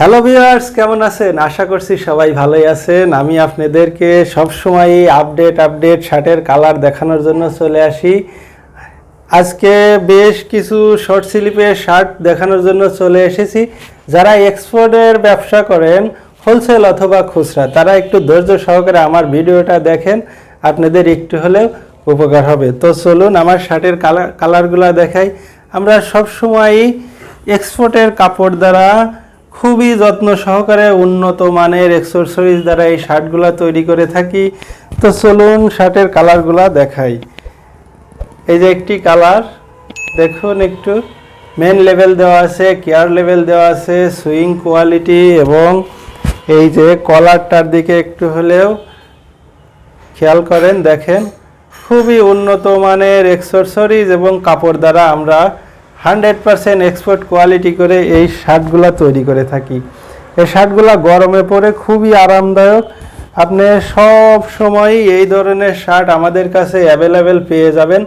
Hello viewers কেমন আছেন? আশা করছি সবাই ভালোই আছেন। আমি আপনাদেরকে সবসময় আপডেট আপডেট শার্টের কালার দেখানোর জন্য চলে আসি। আজকে বেশ কিছু শর্ট স্লিপের শার্ট দেখানোর জন্য চলে এসেছি। যারা এক্সপোর্টের ব্যবসা করেন হোলসেল অথবা খুচরা, তারা একটু ধৈর্য সহকারে আমার ভিডিওটা দেখেন। আপনাদের একটু হলেও উপকার হবে। তো চলুন আমার শার্টের কালার কালারগুলো দেখাই। আমরা সবসময়ই এক্সপোর্টের কাপড় দ্বারা খুবই যত্ন সহকারে উন্নত মানের এক্সেসরিজ দ্বারা এই শার্টগুলো তৈরি করে থাকি। তো চলুন শার্টের কালারগুলো দেখাই। এই যে একটি কালার, দেখুন একটু। মেন লেভেল দেওয়া আছে কেয়ার লেভেল দেওয়া আছে সুইং কোয়ালিটি এবং এই যে কলারটার দিকে একটু হলেও খেয়াল করেন, দেখেন। খুবই উন্নত মানের এক্সেসরিজ এবং কাপড় দ্বারা আমরা হান্ড্রেড পারসেন্ট এক্সপোর্ট কোয়ালিটি করে এই শার্টগুলো তৈরি করে থাকি। এই শার্টগুলো গরমে পরে খুবই আরামদায়ক। আপনি সব সময় এই ধরনের শার্ট আমাদের কাছে অ্যাভেলেবেল পেয়ে যাবেন।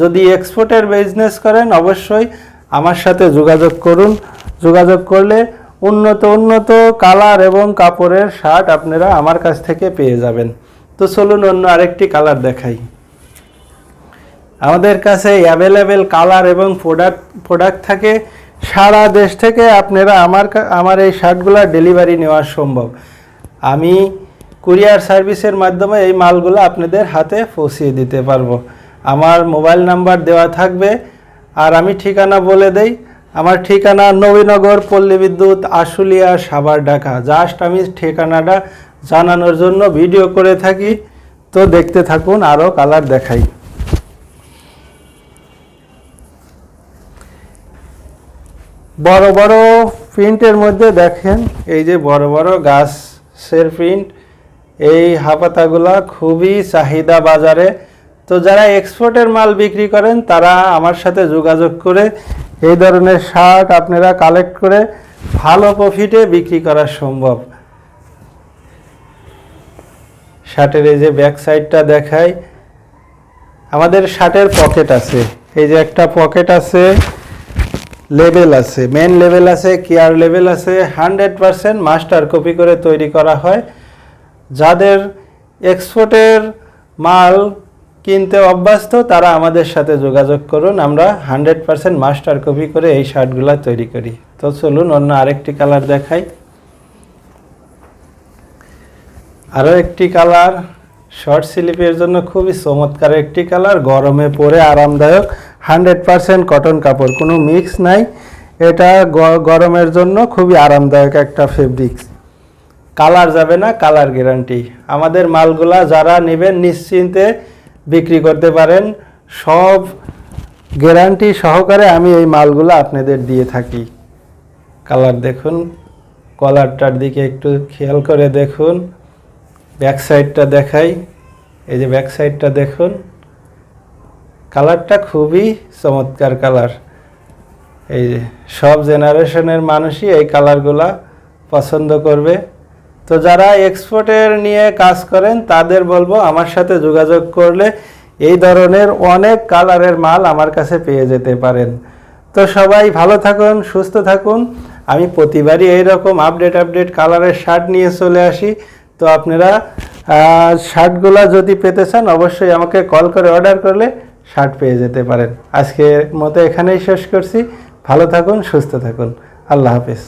যদি এক্সপোর্টের বিজনেস করেন, অবশ্যই আমার সাথে যোগাযোগ করুন। যোগাযোগ করলে উন্নত উন্নত কালার এবং কাপড়ের শার্ট আপনারা আমার কাছ থেকে পেয়ে যাবেন। তো চলুন অন্য আরেকটি কালার দেখাই। আমাদের কাছে অ্যাভেলেবেল কালার এবং প্রোডাক্ট প্রোডাক্ট থাকে। সারা দেশ থেকে আপনারা আমার আমার এই শার্টগুলো ডেলিভারি নেওয়া সম্ভব। আমি কুরিয়ার সার্ভিসের মাধ্যমে এই মালগুলো আপনাদের হাতে পৌঁছিয়ে দিতে পারব। আমার মোবাইল নাম্বার দেওয়া থাকবে। আর আমি ঠিকানা বলে দেই। আমার ঠিকানা নবীনগর পল্লী বিদ্যুৎ, আশুলিয়া, সাভার, ঢাকা। জাস্ট আমি ঠিকানাটা জানানোর জন্য ভিডিও করে থাকি। তো দেখতে থাকুন আরও কালার দেখাই। বড় বড় প্রিন্টের মধ্যে দেখেন, এই যে বড় বড় গাছের প্রিন্ট এই হাপাতাগুলা খুবই চাহিদা বাজারে। তো যারা এক্সপোর্টের মাল বিক্রি করেন, তারা আমার সাথে যোগাযোগ করে এই ধরনের শার্ট আপনারা কালেক্ট করে ভালো প্রফিটে বিক্রি করা সম্ভব। শার্টের এই যে ব্যাক সাইডটা দেখাই, আমাদের শার্টের পকেট আছে। এই যে একটা পকেট আছে লেভেল আছে মেন লেভেল আছে কেয়ার লেভেল আছে হান্ড্রেড পারসেন্ট মাস্টার কপি করে তৈরি করা হয়। যাদের এক্সপোর্টের মাল কিনতে অভ্যস্ত, তারা আমাদের সাথে যোগাযোগ করুন, আমরা হান্ড্রেড পারসেন্ট মাস্টার কপি করে এই শার্টগুলো তৈরি করি। তো চলুন, অন্য আরেকটি কালার দেখাই। আরও একটি কালার শর্ট স্লিপের জন্য খুবই চমৎকার একটি কালার গরমে পরে আরামদায়ক। হান্ড্রেড পারসেন্ট কটন কাপড়, কোনো মিক্স নাই। এটা গরমের জন্য খুবই আরামদায়ক একটা ফেব্রিক্স কালার যাবে না, কালার গ্যারান্টি আমাদের মালগুলা যারা নেবেন নিশ্চিন্তে বিক্রি করতে পারেন। সব গ্যারান্টি সহকারে আমি এই মালগুলো আপনাদের দিয়ে থাকি। কালার দেখুন কলারটার দিকে একটু খেয়াল করে দেখুন। ব্যাক সাইডটা দেখাই। এই যে ব্যাক সাইডটা দেখুন। কালারটা খুবই চমৎকার কালার। এই যে, সব জেনারেশনের মানুষই এই কালারগুলা পছন্দ করবে। তো যারা এক্সপোর্টের নিয়ে কাজ করেন, তাদের বলব আমার সাথে যোগাযোগ করলে এই ধরনের অনেক কালারের মাল আমার কাছে পেয়ে যেতে পারেন। তো সবাই ভালো থাকুন, সুস্থ থাকুন। আমি প্রতিবারই এইরকম আপডেট আপডেট কালারের শার্ট নিয়ে চলে আসি। তো আপনারা শার্টগুলো যদি পেতে চান, অবশ্যই আমাকে কল করে অর্ডার করলে শার্ট পেয়ে যেতে পারেন। আজকের মতো এখানেই শেষ করছি। ভালো থাকুন, সুস্থ থাকুন। আল্লাহ হাফিজ।